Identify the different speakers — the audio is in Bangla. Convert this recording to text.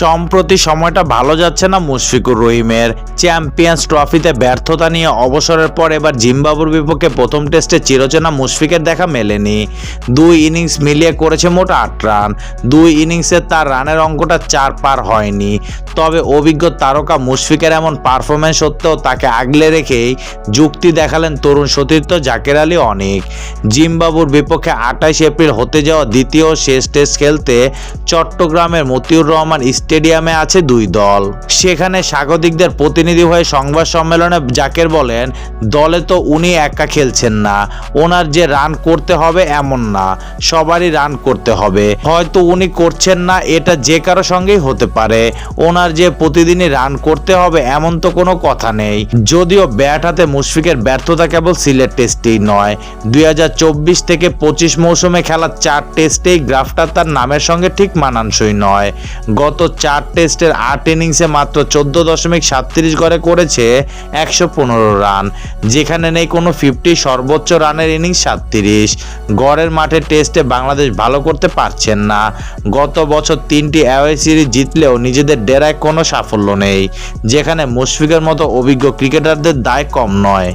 Speaker 1: সম্প্রতি সময়টা ভালো যাচ্ছে না মুশফিকুর রহিমের। চ্যাম্পিয়ন্স ট্রফিতে ব্যর্থতা নিয়ে অবসরের পর এবার জিম্বাবুর বিপক্ষে প্রথম টেস্টে চিরচেনা মুশফিকের দেখা মেলেনি। দুই ইনিংস মিলিয়ে করেছে মোট আট রান। দুই ইনিংসে তার রানের অঙ্কটা চার পার হয়নি। তবে অভিজ্ঞ তারকা মুশফিকের এমন পারফরমেন্স সত্ত্বেও তাকে আগলে রেখেই যুক্তি দেখালেন তরুণ সতীর্থ জাকের আলী অনেক। জিম্বাবুর বিপক্ষে আঠাইশ এপ্রিল হতে যাওয়া দ্বিতীয় শেষ টেস্ট খেলতে চট্টগ্রামের মতিউর রহমান স্টেডিয়ামে আছে দুই দল। সেখানে স্বাগতিকদের প্রতিনিধি হয়ে সংবাদ সম্মেলনে জাকের বলেন, দলে তো উনি একা খেলছেন না। ওনার যে রান করতে হবে এমন না। সবারই রান করতে হবে। হয়তো উনি করছেন না, এটা যে কারও সঙ্গেই হতে পারে। ওনার যে প্রতিদিনই রান করতে হবে এমন তো কোনো কথা নেই। যদিও ব্যাট হাতে মুশফিকের ব্যর্থতা কেবল সিলেট টেস্টেই নয়। দুই থেকে পঁচিশ মৌসুমে খেলা চার টেস্টেই গ্রাফটা তার নামের সঙ্গে ঠিক মানানসই নয়। গত চার টেস্টের আট ইনিংসে মাত্র চোদ্দ দশমিক সাতত্রিশ গড়ে করেছে একশো পনেরো রান, যেখানে নেই কোনো ফিফটি সর্বোচ্চ রানের ইনিংস সাতত্রিশ। গড়ের মাঠে টেস্টে বাংলাদেশ ভালো করতে পারছেন না। গত বছর তিনটি অ্যাওয়ে সিরিজ জিতলেও নিজেদের ডেরায় কোনো সাফল্য নেই, যেখানে মুশফিকের মতো অভিজ্ঞ ক্রিকেটারদের দায় কম নয়।